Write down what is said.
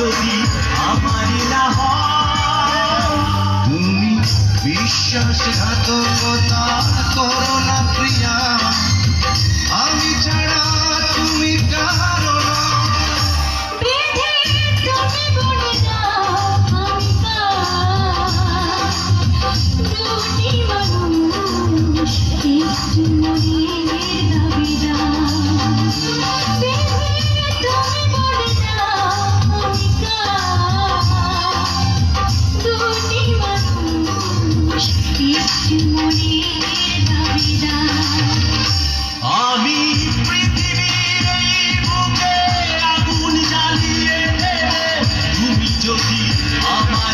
যদি আমার না তুমি বিশ্বাসঘাতকতা করো না প্রিয়া